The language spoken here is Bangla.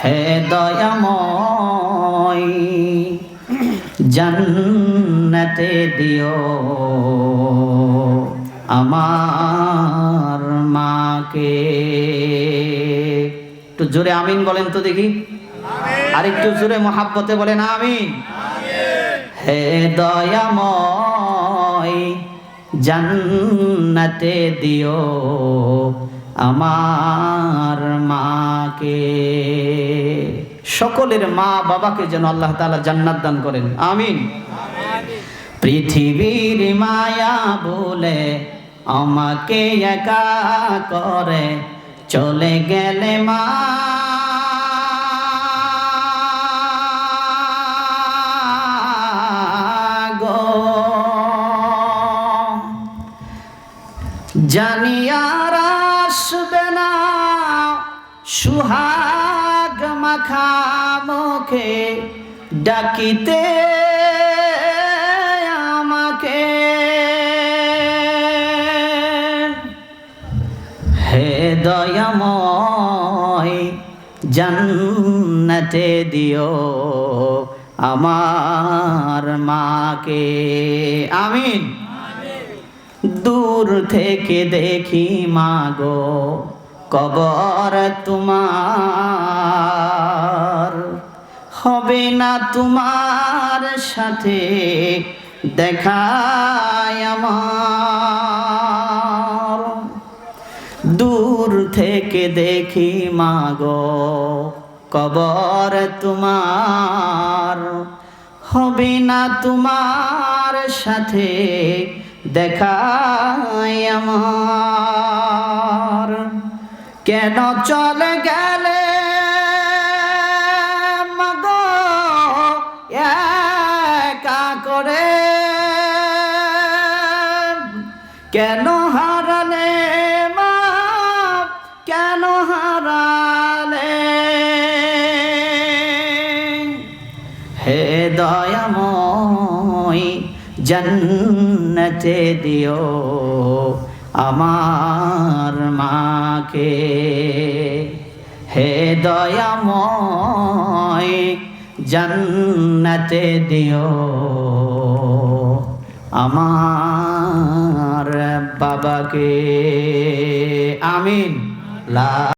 হে দয়াময় জান্নাতে দিও আমার মাকে। একটু জোরে আমিন বলেন তো দেখি। আরেকটু জোরে মহাব্বতে বলেন আমিন। হে দয়াময় জান্নাতে দিও আমার মাকে। সকলের মা বাবাকে যেন আল্লাহ তাআলা জান্নাত দান করেন। আমিন। পৃথিবীর মায়া বলে আমাকে একা করে চলে গেলে মা। গো। জানি আর আসবে না। সুহাগ মাখা মুখে ডাকিতে আমাকে। হে দয়াময় জান্নাতে দিও আমার মাকে। আমিন। দূর থেকে দেখি মাগো কবর তোমার। হবে না তোমার সাথে দেখায় আমার। দূর থেকে দেখি মাগো কবর তোমার। হবে না তোমার সাথে দেখায় আমার। কেন চলে গেলে করে? কেন হারালে মা? কেন হারালে? হে দয়াময় জন্নতে দিও আমার মাকে। হে দয়াময় জন্নতে দিও আমার বাবাকে। আমিন। লা